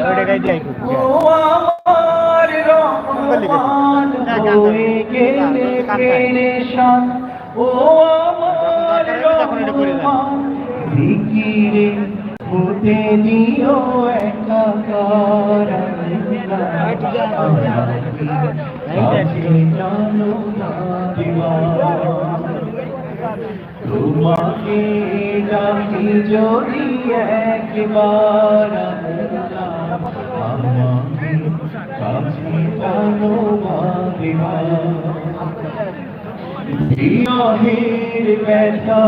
ওইটাই দিয়ে ও আমার রহমান গেলে পেরেশান ও আমার রহমান জিকিরে হতে দিও একাকার জানো না দিওয়ান তোমাকে যদি একবার আমাকে কাছে টানো বিরহের ব্যথা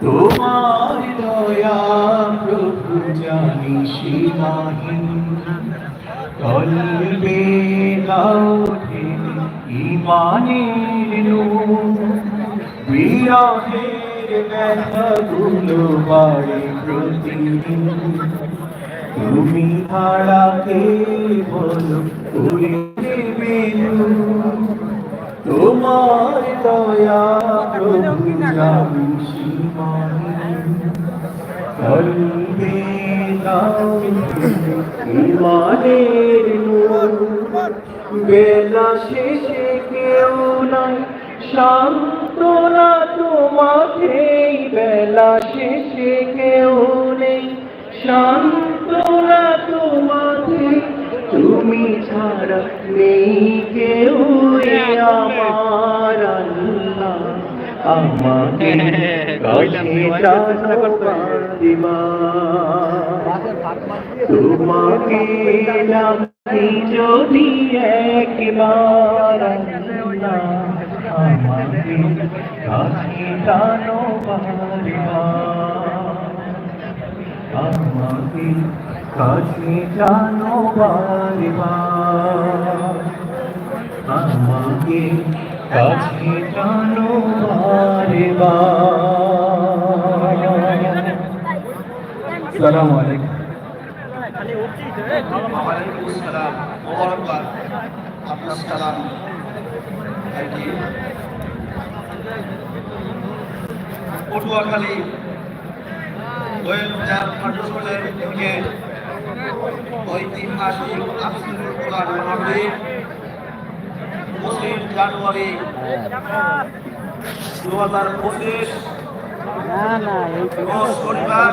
তুমি জানি সীমাহীন কলবে ইমানের বিরহের ব্যথাগুলো বাড়ে প্রতিদিন তুমি ছাড়া কে বলো করে দেবে তোমার দয়া প্রভু বেলা শেষে কেউ নাই সান্ত্বনা তোমাকে বেলা শেষে কেউ নেই। সান্ত্বনা তোমাকে তুমি ছাড়া নেই কেউ আমার আল্লাহ আমাকে তোমাকে যদি একবার আল্লাহ, আমাকে কাছে টানো বাঁধিবা আমাকে কাছে টানো বাঁধিবা আমাকে কাছে টানো বাঁধিবা আসসালামু আলাইকুম। ওয়ালাইকুম আসসালাম। মোবারকবাদ আপনার সালাম। পটুয়াখালী বাজার পাঠশালার থেকে ঐতিহাসিক আফসুল কোরআন মাহফিল পঁচিশ জানুয়ারি দু হাজার পঁচিশ শনিবার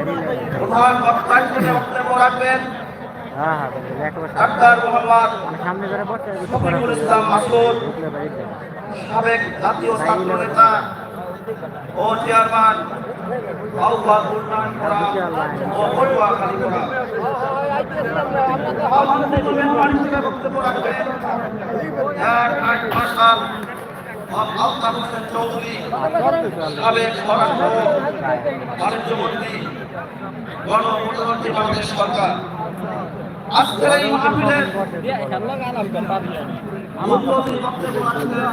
প্রধান বক্তা হিসেবে বক্তব্য রাখবেন ডাক্তার মোহাম্মদ শফিকুল ইসলাম সাবেক জাতীয় ছাত্র নেতা ও চেয়ারম্যান বক্তব্য রাখবেন আলতাফ হোসেন চৌধুরী সাবেক স্বরাষ্ট্র বাণিজ্যমন্ত্রী গণপ্রজাতন্ত্রী বাংলাদেশ সরকার আজকের এই মাহফিলের উদ্বোধনী বক্তব্য পটুয়া